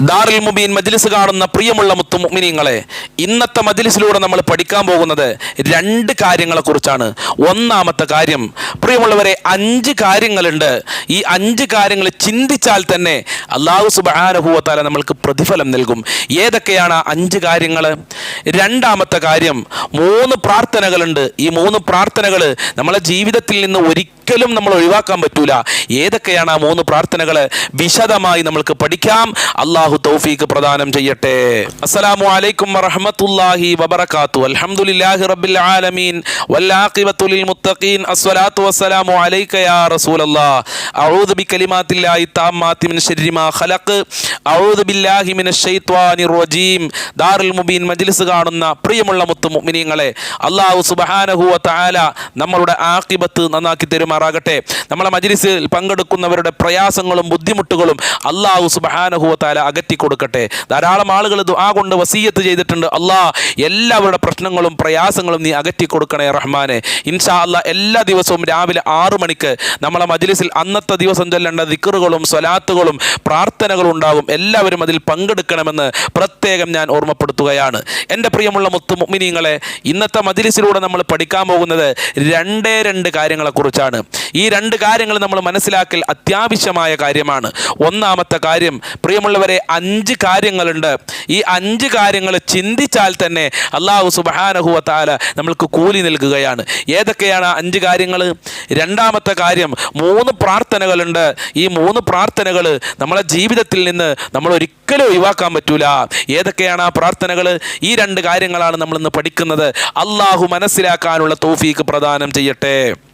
ദാറുൽ മുബീൻ മജ്ലിസ് കാണുന്ന പ്രിയമുള്ള മുത്തു മുഗ്മിനിങ്ങളെ ഇന്നത്തെ മജ്ലിസിലൂടെ നമ്മൾ പഠിക്കാൻ പോകുന്നത് രണ്ട് കാര്യങ്ങളെക്കുറിച്ചാണ് ഒന്നാമത്തെ കാര്യം പ്രിയമുള്ളവരെ അഞ്ച് കാര്യങ്ങളുണ്ട്. ഈ അഞ്ച് കാര്യങ്ങൾ ചിന്തിച്ചാൽ തന്നെ അള്ളാഹു സുബാനുഭവത്താല നമ്മൾക്ക് പ്രതിഫലം നൽകും. ഏതൊക്കെയാണ് അഞ്ച് കാര്യങ്ങൾ രണ്ടാമത്തെ കാര്യം മൂന്ന് പ്രാർത്ഥനകളുണ്ട്. ഈ മൂന്ന് പ്രാർത്ഥനകൾ നമ്മളെ ജീവിതത്തിൽ നിന്ന് ഒരിക്കലും നമ്മൾ ഒഴിവാക്കാൻ പറ്റൂല. ഏതൊക്കെയാണ് ആ മൂന്ന് പ്രാർത്ഥനകൾ വിശദമായി നമ്മൾക്ക് പഠിക്കാം. അള്ളാഹു തൗഫീഖ് പ്രദാനം ചെയ്യട്ടെ. അസ്സലാമു അലൈക്കും വറഹമത്തുല്ലാഹി വബറകാത്തു. അൽഹംദുലില്ലാഹി റബ്ബിൽ ആലമീൻ. വല്ലാഖിബത്തു മുത്തഖീൻ. അസ്സലാത്തു വസ്സലാമു അലൈക യാ റസൂലല്ലാഹ് അഊദു ബികലിമാത്തില്ലാഹി താമ്മാത്തി മിൻ ശർരി മാ ഖലഖ്. അഊദു ബില്ലാഹി മിനശ് ശൈത്വാനിർ റജീം. ദാറുൽ മുബീൻ മജ്ലിസ് കാണുന്ന പ്രിയമുള്ള മുത്തു മുഅ്മിനീങ്ങളെ അല്ലാഹു സുബ്ഹാനഹു വ തആല നമ്മളുടെ ആഖിബത്ത് നന്നാക്കി തരുമാറാകട്ടെ. നമ്മളെ മജ്ലിസിൽ പങ്കെടുക്കുന്നവരുടെ പ്രയാസങ്ങളും ബുദ്ധിമുട്ടുകളും അള്ളാഹു സുബ്ഹാനഹു വ തആല അകറ്റി കൊടുക്കട്ടെ ധാരാളം ആളുകൾ ആ കൊണ്ട് വസീയത്ത് ചെയ്തിട്ടുണ്ട്. അള്ളാ എല്ലാവരുടെ പ്രശ്നങ്ങളും പ്രയാസങ്ങളും നീ അകറ്റി കൊടുക്കണേ റഹ്മാനെ. ഇൻഷാ അല്ലാ എല്ലാ ദിവസവും രാവിലെ ആറു മണിക്ക് നമ്മളെ മജ്ലിസിൽ അന്നത്തെ ദിവസം ചൊല്ലേണ്ട ദിക്കറുകളും സ്വലാത്തുകളും പ്രാർത്ഥനകളും ഉണ്ടാകും. എല്ലാവരും അതിൽ പങ്കെടുക്കണമെന്ന് പ്രത്യേകം ഞാൻ ഓർമ്മപ്പെടുത്തുകയാണ്. എന്റെ പ്രിയമുള്ള മുത്തു മുഅ്മിനീങ്ങളെ ഇന്നത്തെ മജ്ലിസിലൂടെ നമ്മൾ പഠിക്കാൻ പോകുന്നത് രണ്ടേ രണ്ട് കാര്യങ്ങളെക്കുറിച്ചാണ്. ഈ രണ്ട് കാര്യങ്ങൾ നമ്മൾ മനസ്സിലാക്കൽ അത്യാവശ്യമായ കാര്യമാണ്. ഒന്നാമത്തെ കാര്യം പ്രിയമുള്ളവരെ അഞ്ച് കാര്യങ്ങളുണ്ട്. ഈ അഞ്ച് കാര്യങ്ങൾ ചിന്തിച്ചാൽ തന്നെ അള്ളാഹു സുബാനഹുവ നമ്മൾക്ക് കൂലി നൽകുകയാണ്. ഏതൊക്കെയാണ് അഞ്ച് കാര്യങ്ങൾ? രണ്ടാമത്തെ കാര്യം മൂന്ന് പ്രാർത്ഥനകളുണ്ട്. ഈ മൂന്ന് പ്രാർത്ഥനകൾ നമ്മളെ ജീവിതത്തിൽ നിന്ന് നമ്മൾ ഒരിക്കലും ഒഴിവാക്കാൻ പറ്റൂല. ഏതൊക്കെയാണ് ആ പ്രാർത്ഥനകൾ? ഈ രണ്ട് കാര്യങ്ങളാണ് നമ്മൾ ഇന്ന് പഠിക്കുന്നത്. അള്ളാഹു മനസ്സിലാക്കാനുള്ള തോഫീക്ക് പ്രദാനം ചെയ്യട്ടെ.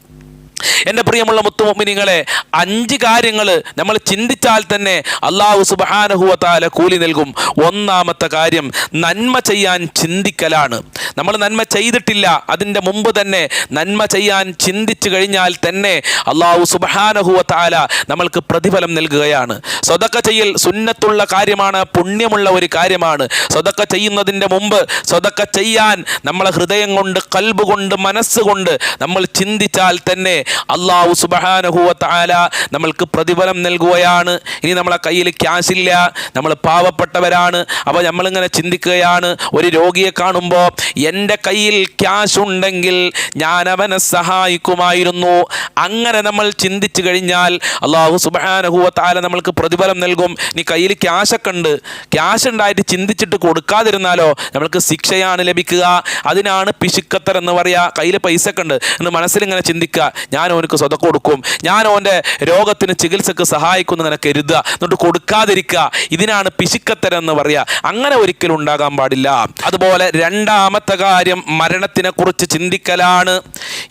എന്റെ പ്രിയമുള്ള മുത്തുമിനിങ്ങളെ അഞ്ച് കാര്യങ്ങൾ നമ്മൾ ചിന്തിച്ചാൽ തന്നെ അള്ളാഹു സുബാനഹുവത്താല കൂലി നൽകും. ഒന്നാമത്തെ കാര്യം നന്മ ചെയ്യാൻ ചിന്തിക്കലാണ്. നമ്മൾ നന്മ ചെയ്തിട്ടില്ല അതിന്റെ മുമ്പ് തന്നെ നന്മ ചെയ്യാൻ ചിന്തിച്ചു കഴിഞ്ഞാൽ തന്നെ അള്ളാഹു സുബാനഹുവത്താല നമ്മൾക്ക് പ്രതിഫലം നൽകുകയാണ്. സ്വതക്ക ചെയ്യൽ സുന്നത്തുള്ള കാര്യമാണ് പുണ്യമുള്ള ഒരു കാര്യമാണ്. സ്വതക്ക ചെയ്യുന്നതിന്റെ മുമ്പ് സ്വതക്ക ചെയ്യാൻ നമ്മളെ ഹൃദയം കൊണ്ട് കൽബ് കൊണ്ട് മനസ്സുകൊണ്ട് നമ്മൾ ചിന്തിച്ചാൽ തന്നെ അള്ളാഹു സുബഹാനഹുവത്താല നമ്മൾക്ക് പ്രതിഫലം നൽകുകയാണ്. ഇനി നമ്മളെ കയ്യിൽ ക്യാഷ് ഇല്ല. നമ്മൾ പാവപ്പെട്ടവരാണ്. അപ്പോൾ നമ്മളിങ്ങനെ ചിന്തിക്കുകയാണ്. ഒരു രോഗിയെ കാണുമ്പോൾ എന്റെ കയ്യിൽ ക്യാഷ് ഉണ്ടെങ്കിൽ ഞാൻ അവനെ സഹായിക്കുമായിരുന്നു. അങ്ങനെ നമ്മൾ ചിന്തിച്ചു കഴിഞ്ഞാൽ അള്ളാഹു സുബഹാനഹുവത്താല നമ്മൾക്ക് പ്രതിഫലം നൽകും. നീ കയ്യിൽ ക്യാഷൊക്കെ ഉണ്ട്. ക്യാഷ് ഉണ്ടായിട്ട് ചിന്തിച്ചിട്ട് കൊടുക്കാതിരുന്നാലോ നമ്മൾക്ക് ശിക്ഷയാണ് ലഭിക്കുക. അതിനാണ് പിശുക്കത്തർ എന്ന് പറയുക കയ്യിൽ പൈസ ഒക്കെ ഉണ്ട്. എന്ന് മനസ്സിലിങ്ങനെ ചിന്തിക്കുക. ഞാൻ ഓനക്ക് സ്വത കൊടുക്കും. ഞാൻ ഓന്റെ രോഗത്തിന് ചികിത്സക്ക് സഹായിക്കുന്നു നിനക്ക് കരുതുക എന്നിട്ട് കൊടുക്കാതിരിക്കുക. ഇതിനാണ് പിശുക്കത്തരം എന്ന് പറയുക. അങ്ങനെ ഒരിക്കലും ഉണ്ടാകാൻ പാടില്ല. അതുപോലെ രണ്ടാമത്തെ കാര്യം മരണത്തിനെ കുറിച്ച് ചിന്തിക്കലാണ്.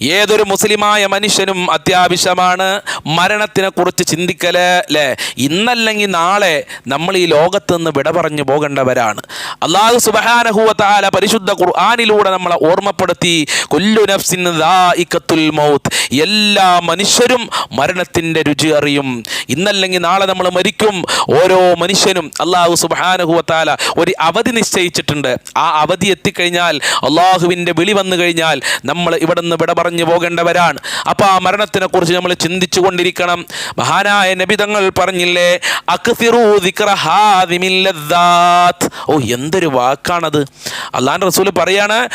ഏതൊരു മുസ്ലിമായ മനുഷ്യനും അത്യാവശ്യമാണ് മരണത്തിനെ കുറിച്ച് ചിന്തിക്കൽ അല്ലേ ഇന്നല്ലെങ്കിൽ നാളെ നമ്മൾ ഈ ലോകത്ത് നിന്ന് വിട പറഞ്ഞു പോകേണ്ടവരാണ്. അള്ളാഹു സുബഹാനഹുവത്താല പരിശുദ്ധ ഖുർആാനിലൂടെ നമ്മളെ ഓർമ്മപ്പെടുത്തി കൊല്ലു നഫ്സിൻ മൗത്ത്. എല്ലാ മനുഷ്യരും മരണത്തിന്റെ രുചി അറിയും. ഇന്നല്ലെങ്കിൽ നാളെ നമ്മൾ മരിക്കും. ഓരോ മനുഷ്യനും അള്ളാഹു സുബഹാനഹുവത്താല ഒരു അവധി നിശ്ചയിച്ചിട്ടുണ്ട്. ആ അവധി എത്തിക്കഴിഞ്ഞാൽ അള്ളാഹുവിന്റെ വിളി വന്നു കഴിഞ്ഞാൽ നമ്മൾ ഇവിടെ നിന്ന് വിട പറഞ്ഞു പോകേണ്ടവരാണ്. അപ്പോൾ ആ മരണത്തിനെ കുറിച്ച് നമ്മൾ ചിന്തിച്ചു കൊണ്ടിരിക്കണം മഹാനായ നബിതങ്ങൾ പറഞ്ഞില്ലേ. ഓ എന്തൊരു വാക്കാണത്. അള്ളാൻ റസൂൽ പറയാണ്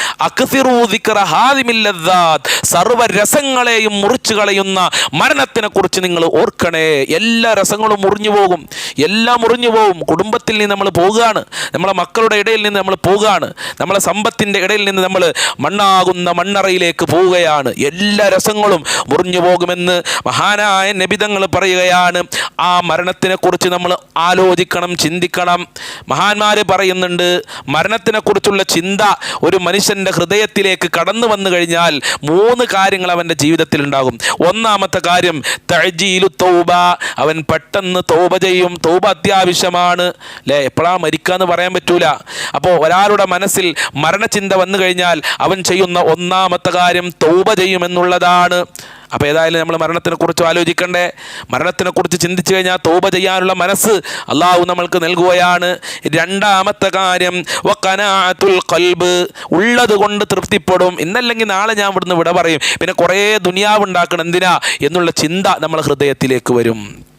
സർവ രസങ്ങളെയും മുറിച്ചു കളയുന്ന മരണത്തിനെ കുറിച്ച് നിങ്ങൾ ഓർക്കണേ. എല്ലാ രസങ്ങളും മുറിഞ്ഞു പോകും. എല്ലാം മുറിഞ്ഞു പോകും. കുടുംബത്തിൽ നിന്ന് നമ്മൾ പോവുകയാണ് നമ്മളെ മക്കളുടെ ഇടയിൽ നിന്ന് നമ്മൾ പോവുകയാണ് നമ്മളെ സമ്പത്തിന്റെ ഇടയിൽ നിന്ന് നമ്മൾ മണ്ണാകുന്ന മണ്ണറയിലേക്ക് പോവുകയാണ്. എല്ലാ രസങ്ങളും മുറിഞ്ഞു പോകുമെന്ന് മഹാനായ നബിതങ്ങൾ പറയുകയാണ്. ആ മരണത്തിനെക്കുറിച്ച് നമ്മൾ ആലോചിക്കണം ചിന്തിക്കണം. മഹാന്മാർ പറയുന്നുണ്ട് മരണത്തിനെക്കുറിച്ചുള്ള ചിന്ത ഒരു മനുഷ്യന്റെ ഹൃദയത്തിലേക്ക് കടന്നു വന്നു കഴിഞ്ഞാൽ മൂന്ന് കാര്യങ്ങൾ അവന്റെ ജീവിതത്തിൽ ഉണ്ടാകും. ഒന്നാമത്തെ കാര്യം തഴജീലു തൗബ. അവൻ പെട്ടെന്ന് തൗബ ചെയ്യും. തൗബ അത്യാവശ്യമാണ്. അല്ലേ എപ്പോഴാ മരിക്കാന്ന് പറയാൻ പറ്റൂല. അപ്പോൾ ഒരാളുടെ മനസ്സിൽ മരണചിന്ത വന്നു കഴിഞ്ഞാൽ അവൻ ചെയ്യുന്ന ഒന്നാമത്തെ കാര്യം ചെയ്യുമെന്നുള്ളതാണ്. അപ്പോൾ ഏതായാലും നമ്മൾ മരണത്തിനെക്കുറിച്ച് ആലോചിക്കണ്ടേ. മരണത്തിനെക്കുറിച്ച് ചിന്തിച്ചു കഴിഞ്ഞാൽ തോപ ചെയ്യാനുള്ള മനസ്സ് അള്ളാഹു നമ്മൾക്ക് നൽകുകയാണ്. രണ്ടാമത്തെ കാര്യം വക്കനാത്തുൽ കൽബ് ഉള്ളത് കൊണ്ട് തൃപ്തിപ്പെടും. ഇന്നല്ലെങ്കിൽ നാളെ ഞാൻ ഇവിടുന്ന് വിട പറയും. പിന്നെ കുറേ ദുനിയാവ് ഉണ്ടാക്കണം. എന്തിനാ? എന്നുള്ള ചിന്ത നമ്മൾ ഹൃദയത്തിലേക്ക് വരും.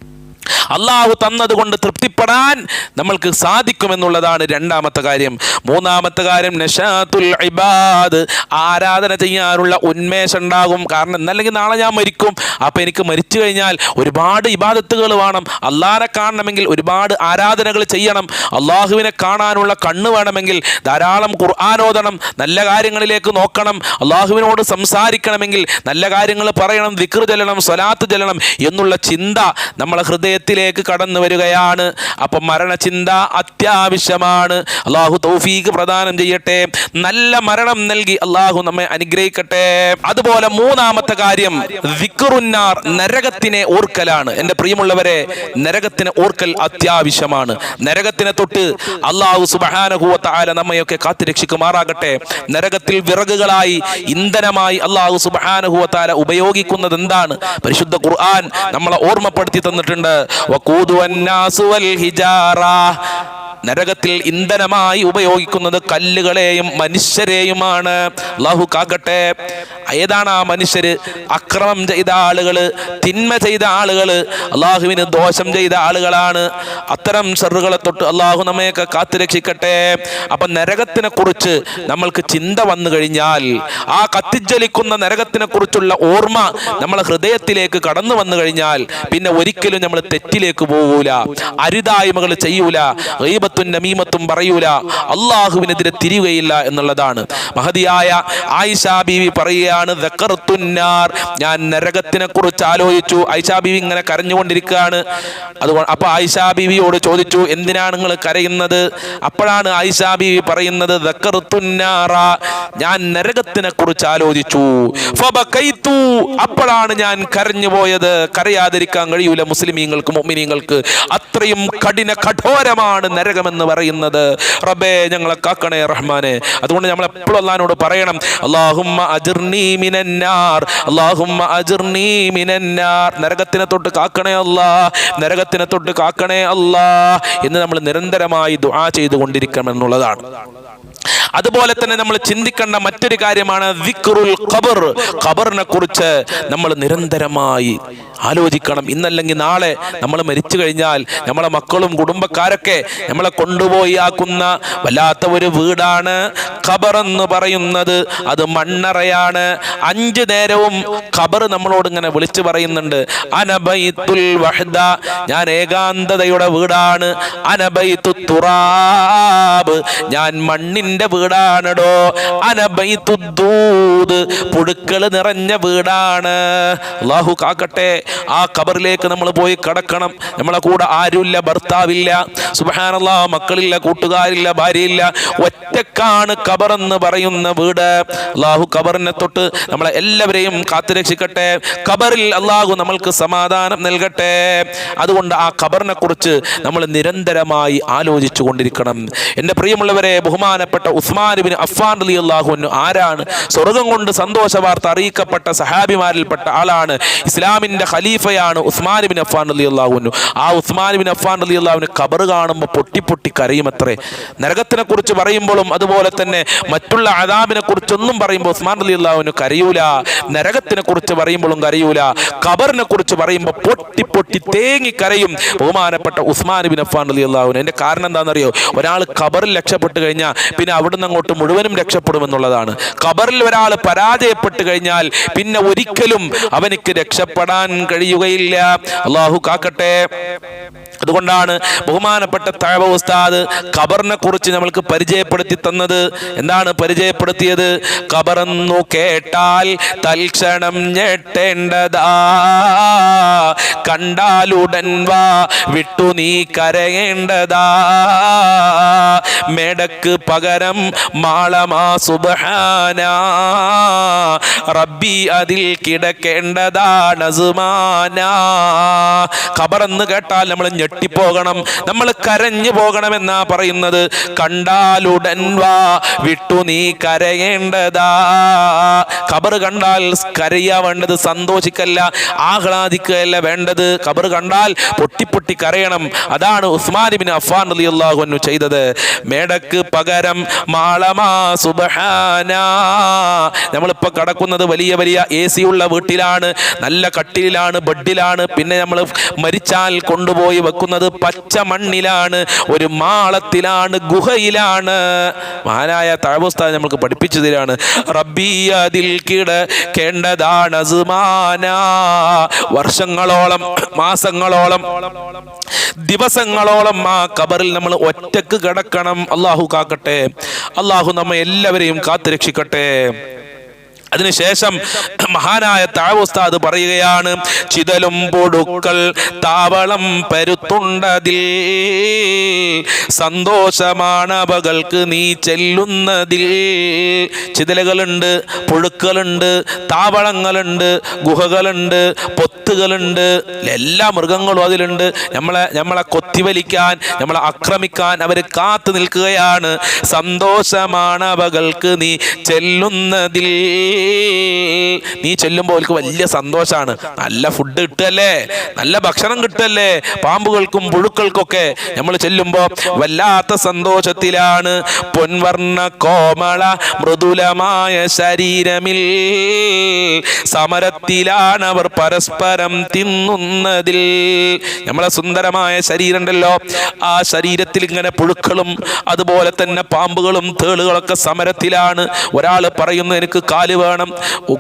അള്ളാഹു തന്നതുകൊണ്ട് തൃപ്തിപ്പെടാൻ നമ്മൾക്ക് സാധിക്കുമെന്നുള്ളതാണ് രണ്ടാമത്തെ കാര്യം. മൂന്നാമത്തെ കാര്യം നഷാത്തുൽ ഇബാദ്. ആരാധന ചെയ്യാനുള്ള ഉന്മേഷം ഉണ്ടാകും. കാരണം എന്നല്ലെങ്കിൽ നാളെ ഞാൻ മരിക്കും. അപ്പം എനിക്ക് മരിച്ചു കഴിഞ്ഞാൽ ഒരുപാട് ഇബാദത്തുകൾ വേണം. അള്ളാഹനെ കാണണമെങ്കിൽ ഒരുപാട് ആരാധനകൾ ചെയ്യണം. അള്ളാഹുവിനെ കാണാനുള്ള കണ്ണ് വേണമെങ്കിൽ ധാരാളം ഖുർആാനോദണം നല്ല കാര്യങ്ങളിലേക്ക് നോക്കണം. അള്ളാഹുവിനോട് സംസാരിക്കണമെങ്കിൽ നല്ല കാര്യങ്ങൾ പറയണം ദിക്ർ ചെല്ലണം സ്വലാത്ത് ചെല്ലണം എന്നുള്ള ചിന്ത നമ്മളെ ഹൃദയത്തിലേക്ക് കടന്നു വരികയാണ്. അപ്പം മരണചിന്ത അത്യാവശ്യമാണ്. അള്ളാഹു തൗഫീഖ് പ്രദാനം ചെയ്യട്ടെ. നല്ല മരണം നൽകി അള്ളാഹു നമ്മെ അനുഗ്രഹിക്കട്ടെ. അതുപോലെ മൂന്നാമത്തെ കാര്യം വിക്റുന്നാർ നരകത്തിനെ ഓർക്കലാണ്. എന്റെ പ്രിയമുള്ളവരെ നരകത്തിനെ ഓർക്കൽ അത്യാവശ്യമാണ്. നരകത്തിനെ തൊട്ട് അള്ളാഹു സുബഹാനഹുവത്തായ നമ്മയൊക്കെ കാത്തുരക്ഷിക്കുമാറാകട്ടെ നരകത്തിൽ വിറകുകളായി ഇന്ധനമായി അള്ളാഹു സുബഹാനഹുവത്താല ഉപയോഗിക്കുന്നത് എന്താണ്? പരിശുദ്ധ ഖുർആൻ നമ്മളെ ഓർമ്മപ്പെടുത്തി തന്നിട്ടുണ്ട്. വഖൂദുവൻ നാസു വൽ ഹിജാറ. നരകത്തിൽ ഇന്ധനമായി ഉപയോഗിക്കുന്നത് കല്ലുകളെയും മനുഷ്യരെയുമാണ്. അള്ളാഹു കാക്കട്ടെ. ഏതാണ് ആ മനുഷ്യര്? അക്രമം ചെയ്ത ആളുകൾ തിന്മ ചെയ്ത ആളുകൾ അള്ളാഹുവിന് ദോഷം ചെയ്ത ആളുകളാണ്. അത്തരം ഷെറുകളെ തൊട്ട് അള്ളാഹു നമ്മയൊക്കെ കാത്തുരക്ഷിക്കട്ടെ അപ്പൊ നരകത്തിനെ കുറിച്ച് നമ്മൾക്ക് ചിന്ത വന്നു കഴിഞ്ഞാൽ ആ കത്തിജ്വലിക്കുന്ന നരകത്തിനെ കുറിച്ചുള്ള ഓർമ്മ നമ്മളെ ഹൃദയത്തിലേക്ക് കടന്നു വന്നു കഴിഞ്ഞാൽ പിന്നെ ഒരിക്കലും നമ്മൾ തെറ്റിലേക്ക് പോകൂല അരുതായ്മകൾ ചെയ്യൂല ഗീബത്തും നമീമത്തും പറയൂല. അള്ളാഹുവിനെതിരെ തിരിയുകയില്ല എന്നുള്ളതാണ്. മഹതിയായ ആയിഷ ബീവി പറയുകയാണ്. ഞാൻ നരകത്തിനെ കുറിച്ച് ആലോചിച്ചു. ആയിഷ ബീവി ഇങ്ങനെ കരഞ്ഞുകൊണ്ടിരിക്കുകയാണ്. അതുകൊണ്ട് അപ്പൊ ആയിഷ ബീവിയോട് ചോദിച്ചു എന്തിനാണ് നിങ്ങൾ കരയുന്നത്? അപ്പോഴാണ് ആയിഷ ബീവി പറയുന്നത്. ഞാൻ നരകത്തിനെ കുറിച്ച് ആലോചിച്ചു. അപ്പോഴാണ് ഞാൻ കരഞ്ഞു പോയത് കരയാതിരിക്കാൻ കഴിയൂല മുസ്ലിമീങ്ങൾക്ക് മുഅ്മിനീങ്ങൾക്ക്. അത്രയും കഠിന കഠോരമാണ് നരകമെന്ന് പറയുന്നത് റബ്ബേ ഞങ്ങളെ കാക്കണേ റഹ്മാനെ. അതുകൊണ്ട് നമ്മൾ എപ്പോഴും അള്ളഹാനോട് പറയണം അള്ളാഹുമ്മ അജിർണീ മിനന്നാർ അള്ളാഹുമ്മ അജിർണീ മിനന്നാർ നരകത്തിനെ തൊട്ട് കാക്കണേ അല്ലാ നരകത്തിനെ തൊട്ട് കാക്കണേ അല്ലാ എന്ന് നമ്മൾ നിരന്തരമായി ദുആ ചെയ്തുകൊണ്ടിരിക്കണം എന്നുള്ളതാണ്. അതുപോലെ തന്നെ നമ്മൾ ചിന്തിക്കേണ്ട മറ്റൊരു കാര്യമാണ് വിക്രുൽ ഖബർ. ഖബറിനെ കുറിച്ച് നമ്മൾ നിരന്തരമായി ആലോചിക്കണം. ഇന്നല്ലെങ്കിൽ നാളെ നമ്മൾ മരിച്ചു കഴിഞ്ഞാൽ നമ്മളെ മക്കളും കുടുംബക്കാരൊക്കെ നമ്മളെ കൊണ്ടുപോയി ആക്കുന്ന വല്ലാത്ത ഒരു വീടാണ് ഖബർ എന്ന് പറയുന്നത്. അത് മണ്ണറയാണ്. അഞ്ച് നേരവും ഖബർ നമ്മളോട് ഇങ്ങനെ വിളിച്ചു പറയുന്നുണ്ട്. അനബൈത്തുൽ വഹദ. ഞാൻ ഏകാന്തതയുടെ വീടാണ്. അനബൈത്തു തുറാബ്. ഞാൻ മണ്ണിന്റെ വീടാണെടോ. അനബൈത്തുദ്ദൂത് പുഴുക്കൾ നിറഞ്ഞ വീടാണ്. അള്ളാഹു കാക്കട്ടെ ആ കബറിലേക്ക് നമ്മൾ പോയി കടക്കണം. നമ്മളെ കൂടെ ആരുമില്ല ഭർത്താവില്ല സുബാനല്ല മക്കളില്ല കൂട്ടുകാരില്ല ഭാര്യയില്ല. ഒറ്റക്കാണ് കബറെന്ന് പറയുന്ന വീട്. അള്ളാഹു കബറിനെ തൊട്ട് നമ്മളെ എല്ലാവരെയും കാത്തുരക്ഷിക്കട്ടെ. കബറിൽ അള്ളാഹു നമ്മൾക്ക് സമാധാനം നൽകട്ടെ. അതുകൊണ്ട് ആ കബറിനെ കുറിച്ച് നമ്മൾ നിരന്തരമായി ആലോചിച്ചു കൊണ്ടിരിക്കണം എന്റെ പ്രിയമുള്ളവരെ ബഹുമാനപ്പെട്ട ഉസ്മാൻ ബിൻ അഫ്ഫാൻ അലി അള്ളാഹുവിന് ആരാണ്? സ്വർഗം കൊണ്ട് സന്തോഷ വാർത്ത അറിയിക്കപ്പെട്ട സഹാബിമാരിൽപ്പെട്ട ആളാണ് ഇസ്ലാമിന്റെ ഖലീഫയാണ് ഉസ്മാനുബിൻ ബിൻ അഫ്ഫാൻ അലി അള്ളാഹുവിനു ആ ഉസ്മാനുബിൻ ബിൻ അഫ്ഫാൻ അലി അള്ളാഹുവിന് ഖബർ കാണുമ്പോൾ പൊട്ടി പൊട്ടി കരയുമത്രേ. നരകത്തിനെ കുറിച്ച് പറയുമ്പോഴും അതുപോലെ തന്നെ മറ്റുള്ള അതാബിനെ കുറിച്ചൊന്നും പറയുമ്പോൾ ഉസ്മാൻ അലി അള്ളാഹുവിന് കരയൂല. നരകത്തിനെ കുറിച്ച് പറയുമ്പോഴും കരയൂല. ഖബറിനെ കുറിച്ച് പറയുമ്പോൾ പൊട്ടി പൊട്ടി തേങ്ങി കരയും ബഹുമാനപ്പെട്ട ഉസ്മാൻ ബിൻ അഫ്ഫാൻ അലി അള്ളാഹുവിന് എന്റെ കാരണം എന്താണെന്നറിയോ? ഒരാൾ ഖബറിൽ രക്ഷപ്പെട്ട് കഴിഞ്ഞാൽ പിന്നെ അവിടുന്ന് അങ്ങോട്ട് മുഴുവനും രക്ഷപ്പെടുമെന്നുള്ളതാണ്. ഖബറിൽ ഒരാൾ പരാജയപ്പെട്ട് കഴിഞ്ഞാൽ പിന്നെ ഒരിക്കലും അവനിക്ക് രക്ഷപ്പെടാൻ കഴിയുകയില്ല. അള്ളാഹു കാക്കട്ടെ. അതുകൊണ്ടാണ് ബഹുമാനപ്പെട്ട തഴവ ഉസ്താദ് ഖബറിനെ കുറിച്ച് നമ്മൾക്ക് പരിചയപ്പെടുത്തി തന്നത്. എന്താണ് പരിചയപ്പെടുത്തിയത്? ഖബറെന്നു കേട്ടാൽ തൽക്ഷണം ഞെട്ടേണ്ടതാ. കണ്ടാലുടൻ വാ വിട്ടു നീ കരയേണ്ടതാ. മേടക്ക് പകരം മാളമാ സുബഹാന. റബ്ബി അതിൽ കിടക്കേണ്ടതാണ് ഖബറെന്ന് കേട്ടാൽ നമ്മൾ ഞെട്ടിപ്പോകണം നമ്മൾ കരഞ്ഞു പോകണമെന്നാ പറയുന്നത്. കണ്ടാലുടൻ വാ വിട്ടു നീ കരയേണ്ടതാ. ഖബർ കണ്ടാൽ കരയാ വേണ്ടത് സന്തോഷിക്കല്ല ആഹ്ലാദിക്കുകയല്ല വേണ്ടത്. ഖബർ കണ്ടാൽ പൊട്ടി പൊട്ടി കരയണം. അതാണ് ഉസ്മാൻ ബിൻ അഫ്ഫാൻ അള്ളാഹു അൻഹു ചെയ്തത്. മേടക്ക് പകരം മാളമാ സുബഹാന. നമ്മളിപ്പോൾ കടക്കുന്നത് വലിയ വലിയ എ സി ഉള്ള വീട്ടിലാണ് നല്ല കട്ടിലാണ് ബെഡിലാണ്. പിന്നെ നമ്മൾ മരിച്ചാൽ കൊണ്ടുപോയി വെക്കുന്നത് പച്ച മണ്ണിലാണ് ഒരു മാളത്തിലാണ് ഗുഹയിലാണ്. മഹാനായ താഴ്വസ്ഥാൻ നമ്മൾക്ക് പഠിപ്പിച്ചു തരാണ് റബ്ബി അതിൽ കിടക്കേണ്ടതാണ് വർഷങ്ങളോളം മാസങ്ങളോളം ദിവസങ്ങളോളം ആ കബറിൽ നമ്മൾ ഒറ്റയ്ക്ക് കിടക്കണം. അള്ളാഹു കാക്കട്ടെ. അള്ളാഹു നമ്മെ എല്ലാവരെയും കാത്തുരക്ഷിക്കട്ടെ. അതിനുശേഷം മഹാനായ താവോസ്താദ് പറയുകയാണ് ചിതലും പൊടുക്കൾ താവളം പരുത്തുണ്ടതിൽ സന്തോഷമാണ് അവകൾക്ക് നീ ചെല്ലുന്നതിൽ. ചിതലുകളുണ്ട് പുഴുക്കളുണ്ട് താവളങ്ങളുണ്ട് ഗുഹകളുണ്ട് പൊത്തുകളുണ്ട് എല്ലാ മൃഗങ്ങളും അതിലുണ്ട്. നമ്മളെ നമ്മളെ കൊത്തിവലിക്കാൻ നമ്മളെ ആക്രമിക്കാൻ അവർ കാത്തു നിൽക്കുകയാണ്. സന്തോഷമാണ് അവകൾക്ക് നീ ചെല്ലുന്നതിൽ. നീ ചെല്ലുമ്പോൾ അവർക്ക് വലിയ സന്തോഷമാണ് നല്ല ഫുഡ് കിട്ടുമല്ലേ നല്ല ഭക്ഷണം കിട്ടുമല്ലേ പാമ്പുകൾക്കും പുഴുക്കൾക്കൊക്കെ നമ്മൾ ചെല്ലുമ്പോൾ വല്ലാത്ത സന്തോഷത്തിലാണ്. പൊൻവർണ കോമള മൃദുലമായ ശരീരമിൽ സമരത്തിലാണ് അവർ പരസ്പരം തിന്നുന്നതിൽ. നമ്മളെ സുന്ദരമായ ശരീരം ഉണ്ടല്ലോ. ആ ശരീരത്തിൽ ഇങ്ങനെ പുഴുക്കളും അതുപോലെ തന്നെ പാമ്പുകളും തേളുകളൊക്കെ സമരത്തിലാണ്. ഒരാൾ പറയുന്നു എനിക്ക് കാൽ വേണം.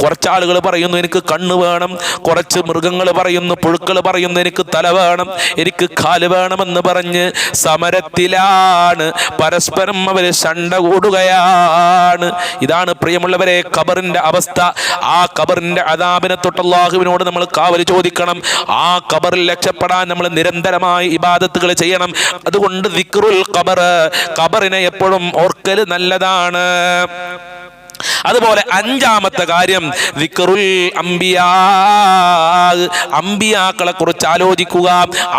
കുറച്ചാളുകൾ പറയുന്നു എനിക്ക് കണ്ണ് വേണം. കുറച്ച് മൃഗങ്ങൾ പറയുന്നു പുഴുക്കൾ പറയുന്നു എനിക്ക് തല വേണം എനിക്ക് കാൽ വേണമെന്ന് പറഞ്ഞ് സമരത്തിലാണ്. പരസ്പരം അവർ ശണ്ട കൂടുകയാണ്. ഇതാണ് പ്രിയമുള്ളവരെ കബറിന്റെ അവസ്ഥ. ആ കബറിന്റെ അതാപിനെ തൊട്ട് അള്ളാഹുവിനോട് നമ്മൾ കാവൽ ചോദിക്കണം. ആ കബറിൽ രക്ഷപ്പെടാൻ നമ്മൾ നിരന്തരമായി ഇബാദത്തുകൾ ചെയ്യണം. അതുകൊണ്ട് ദിക്റുൽ ഖബർ കബറിനെ എപ്പോഴും ഓർക്കൽ നല്ലതാണ്. അതുപോലെ അഞ്ചാമത്തെ കാര്യം വിക്റുൽ അംബിയാ. അമ്പിയാക്കളെ കുറിച്ച് ആലോചിക്കുക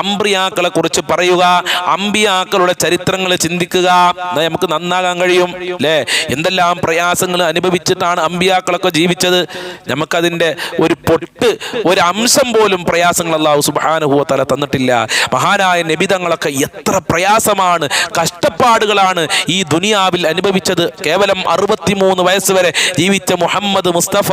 അമ്പ്രിയാക്കളെ കുറിച്ച് പറയുക അമ്പിയാക്കളുടെ ചരിത്രങ്ങൾ ചിന്തിക്കുക. നമുക്ക് നന്നാകാൻ കഴിയും അല്ലേ എന്തെല്ലാം പ്രയാസങ്ങൾ അനുഭവിച്ചിട്ടാണ് അമ്പിയാക്കളൊക്കെ ജീവിച്ചത്? നമുക്കതിന്റെ ഒരു പൊട്ട് ഒരു അംശം പോലും പ്രയാസങ്ങൾ അള്ളാഹു സുബാനുഭവത്തല തന്നിട്ടില്ല. മഹാനായ നബിതങ്ങളൊക്കെ എത്ര പ്രയാസമാണ് കഷ്ടപ്പാടുകളാണ് ഈ ദുനിയാവിൽ അനുഭവിച്ചത്. കേവലം അറുപത്തിമൂന്ന് വയസ്സ് വരെ ജീവിച്ച മുഹമ്മദ് മുസ്തഫ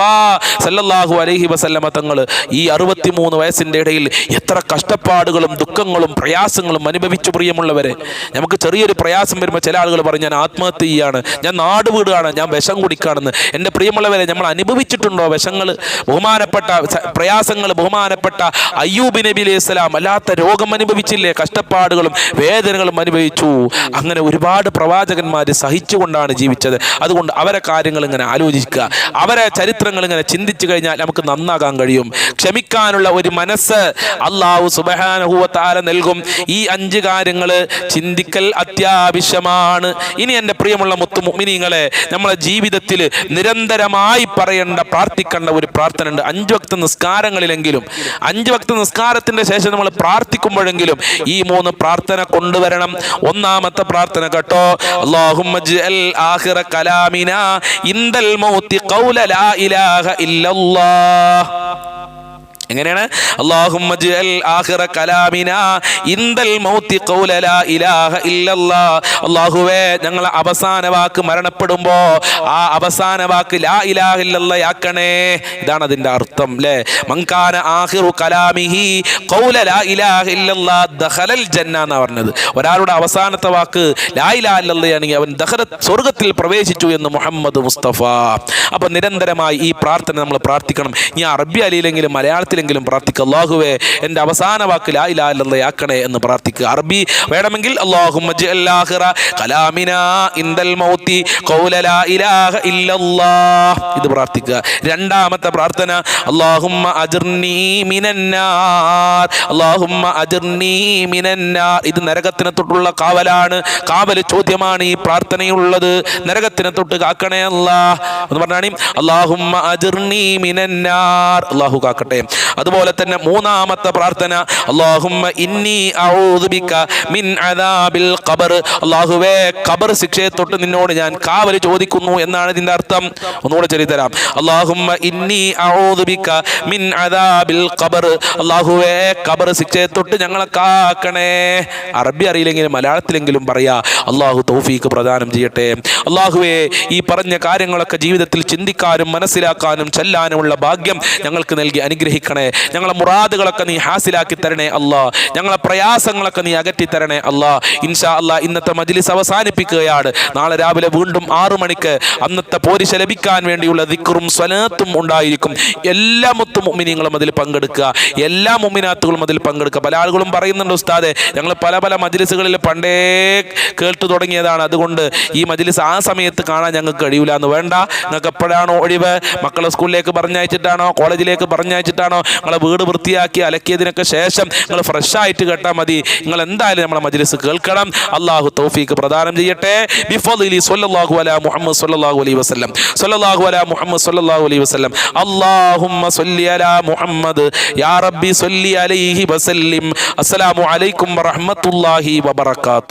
സല്ലല്ലാഹു അലൈഹി വസല്ലമ തങ്ങൾ ഈ അറുപത്തിമൂന്ന് വയസ്സിന്റെ ഇടയിൽ എത്ര കഷ്ടപ്പാടുകളും ദുഃഖങ്ങളും പ്രയാസങ്ങളും അനുഭവിച്ചു പ്രിയമുള്ളവരെ. നമുക്ക് ചെറിയൊരു പ്രയാസം വരുമ്പോൾ ചില ആളുകൾ പറയും ഞാൻ ആത്മഹത്യ ചെയ്യാണ് ഞാൻ നാട് വീടുകയാണ് ഞാൻ വിഷം കുടിക്കുകയാണെന്ന് എന്റെ പ്രിയമുള്ളവരെ നമ്മൾ അനുഭവിച്ചിട്ടുണ്ടോ വിഷങ്ങൾ ബഹുമാനപ്പെട്ട പ്രയാസങ്ങൾ ബഹുമാനപ്പെട്ട അയ്യൂബ് നബി അലൈഹി സ്വലാം അല്ലാത്ത രോഗം അനുഭവിച്ചില്ലേ? കഷ്ടപ്പാടുകളും വേദനകളും അനുഭവിച്ചു. അങ്ങനെ ഒരുപാട് പ്രവാചകന്മാർ സഹിച്ചുകൊണ്ടാണ് ജീവിച്ചത്. അതുകൊണ്ട് അവരെ കാര്യങ്ങൾ ഇങ്ങനെ ആലോചിക്കുക. അവരെ ചരിത്രങ്ങൾ ഇങ്ങനെ ചിന്തിച്ചു കഴിഞ്ഞാൽ നമുക്ക് നന്നാകാൻ കഴിയും. ക്ഷമിക്കാനുള്ള ഒരു മനസ്സ് അള്ളാഹു സുബഹാനഹുവത്താല നൽകും. ഈ അഞ്ച് കാര്യങ്ങൾ ചിന്തിക്കൽ അത്യാവശ്യമാണ്. ഇനി എന്റെ പ്രിയമുള്ള മുത്തു മുഅ്മിനീങ്ങളെ നമ്മളെ ജീവിതത്തിൽ നിരന്തരമായി പറയേണ്ട പ്രാർത്ഥിക്കേണ്ട ഒരു പ്രാർത്ഥന ഉണ്ട് അഞ്ച് വക്ത നിസ്കാരങ്ങളിലെങ്കിലും അഞ്ച് വക്ത നിസ്കാരത്തിന്റെ ശേഷം നമ്മൾ പ്രാർത്ഥിക്കുമ്പോഴെങ്കിലും ഈ മൂന്ന് പ്രാർത്ഥന കൊണ്ടുവരണം. ഒന്നാമത്തെ പ്രാർത്ഥന കേട്ടോ അല്ലാഹുമ്മ ജ്അൽ ആഖിറ കലാമിന ഇന്ദൽ മൗത്തി ഖൗല ലാ ഇലാഹ ഇല്ലല്ലാഹ് എങ്ങനെയാണ്? അല്ലാഹുമ്മ ഞങ്ങൾ അവസാന വാക്ക് മരണപ്പെടുമ്പോ ആ അവസാന വാക്ക് ലാ ഇലാഹ ഇല്ലല്ലാഹ് ആക്കണേ. ഇതാണ് അതിന്റെ അർത്ഥം അല്ലേ മങ്കാന ആഹിറു കലാമിഹി ഖൗല ലാ ഇലാഹ ഇല്ലല്ലാഹ് ദഖലൽ ജന്ന എന്നാ പറഞ്ഞത്. ഒരാളുടെ അവസാനത്തെ വാക്ക് ലാ ഇലാഹ ഇല്ലല്ലാഹ് ആണെങ്കിൽ അവൻ ദഹല സ്വർഗത്തിൽ പ്രവേശിച്ചു എന്ന് മുഹമ്മദ് മുസ്തഫ. അപ്പൊ നിരന്തരമായി ഈ പ്രാർത്ഥന നമ്മൾ പ്രാർത്ഥിക്കണം. ഇനി അറബി അലിയിലെങ്കിലും മലയാളത്തിലെങ്കിലും പ്രാർത്ഥിക്കുക അള്ളാഹുവെ എന്റെ അവസാന വാക്ക് ലാ ഇല്ലല്ലാഹ് ആക്കണേ എന്ന് പ്രാർത്ഥിക്കുക അറബി വേണമെങ്കിൽ അല്ലാഹുമ്മ കലാമിനാ ഇൻദൽ ഖൗല ലാ ഇലാഹ ഇല്ലല്ലാഹ്. ഇത് പ്രാർത്ഥിക്കുക. രണ്ടാമത്തെ പ്രാർത്ഥന അല്ലാഹുമ്മ മിനന്നാർ അല്ലാഹുമ്മ മിനന്നാർ ഇത് നരകത്തിനെ തൊട്ടുള്ള കാവലാണ്. കാവൽ ചോദ്യമാണ് ഈ പ്രാർത്ഥനയുള്ളത്. നരകത്തിനെ തൊട്ട് കാക്കണേ അല്ലാ എന്ന് പറഞ്ഞാണ് അല്ലാഹുമ്മ അജിർണി മിനന്നാർ അല്ലാഹു കാക്കട്ടെ. അതുപോലെ തന്നെ മൂന്നാമത്തെ പ്രാർത്ഥന അല്ലാഹുമ്മ ഇന്നി മിൻ അദാബിൽ ഖബർ. ഖബർ ശിക്ഷയെ തൊട്ട് നിന്നോട് ഞാൻ കാവൽ ചോദിക്കുന്നു എന്നാണ് ഇതിന്റെ അർത്ഥം. ഒന്നുകൂടെ ചൊല്ലി തരാം. അല്ലാഹുമ്മ ഇന്നി മിൻ അദാബിൽ ഖബർ. അല്ലാഹുവേ ഖബർ ശിക്ഷയെ തൊട്ട് ഞങ്ങളെ കാക്കണേ. അറബി അറിയില്ലെങ്കിലും മലയാളത്തിലെങ്കിലും പറയാ അള്ളാഹു തൗഫീക്ക് പ്രദാനം ചെയ്യട്ടെ. അള്ളാഹുവേ ഈ പറഞ്ഞ കാര്യങ്ങളൊക്കെ ജീവിതത്തിൽ ചിന്തിക്കാനും മനസ്സിലാക്കാനും ചെല്ലാനുമുള്ള ഭാഗ്യം ഞങ്ങൾക്ക് നൽകി അനുഗ്രഹിക്കണേ ഞങ്ങളെ മുറാദുകളൊക്കെ നീ ഹാസിലാക്കി തരണേ അല്ലാ. ഞങ്ങളെ പ്രയാസങ്ങളൊക്കെ നീ അകറ്റി തരണേ അല്ലാ. ഇൻഷാ അല്ലാ ഇന്നത്തെ മജിലിസ് അവസാനിപ്പിക്കുകയാണ്. നാളെ രാവിലെ വീണ്ടും ആറു മണിക്ക് അന്നത്തെ പോരിശ ലഭിക്കാൻ വേണ്ടിയുള്ള ദിക്റും സ്വലാത്തും ഉണ്ടായിരിക്കും. എല്ലാ മുത്തു മുമ്മിനിങ്ങളും അതിൽ പങ്കെടുക്കുക. എല്ലാ മുമ്മിനാത്തുകളും അതിൽ പങ്കെടുക്കുക. പല ആളുകളും പറയുന്നുണ്ട് ഉസ്താദെ ഞങ്ങൾ പല പല മജിലിസുകളിൽ പണ്ടേ കേട്ടു തുടങ്ങിയതാണ്. അതുകൊണ്ട് ഈ മജിലിസ് ആ സമയത്ത് കാണാൻ ഞങ്ങൾക്ക് കഴിയില്ല എന്ന് വേണ്ട. നിങ്ങൾക്ക് എപ്പോഴാണോ ഒഴിവ്? മക്കളെ സ്കൂളിലേക്ക് പറഞ്ഞയച്ചിട്ടാണോ? കോളേജിലേക്ക് പറഞ്ഞയച്ചിട്ടാണോ? നിങ്ങളെ വീട് വൃത്തിയാക്കി അലക്കിയതിനൊക്കെ ശേഷം നിങ്ങൾ ഫ്രഷ് ആയിട്ട് കേട്ടാൽ മതി. നിങ്ങൾ എന്തായാലും നമ്മളെ മജ്ലിസ് കേൾക്കണം. അള്ളാഹു തൗഫീക്ക് പ്രദാനം ചെയ്യട്ടെ. ബിഫദ്ലി സൊല്ലാഹു അല മുഹമ്മദ് സൊല്ലാഹു അലൈഹി വസല്ലം. സൊല്ലാഹു അല മുഹമ്മദ് സൊല്ലാഹു അലൈഹി വസല്ലം. അല്ലാഹുമ്മ സ്വല്ലി അലാ മുഹമ്മദ്. യാ റബ്ബി സ്വല്ലി അലൈഹി വസല്ലിം. അസ്സലാമു അലൈക്കും വറഹ്മത്തുള്ളാഹി വബറകാത്ത്.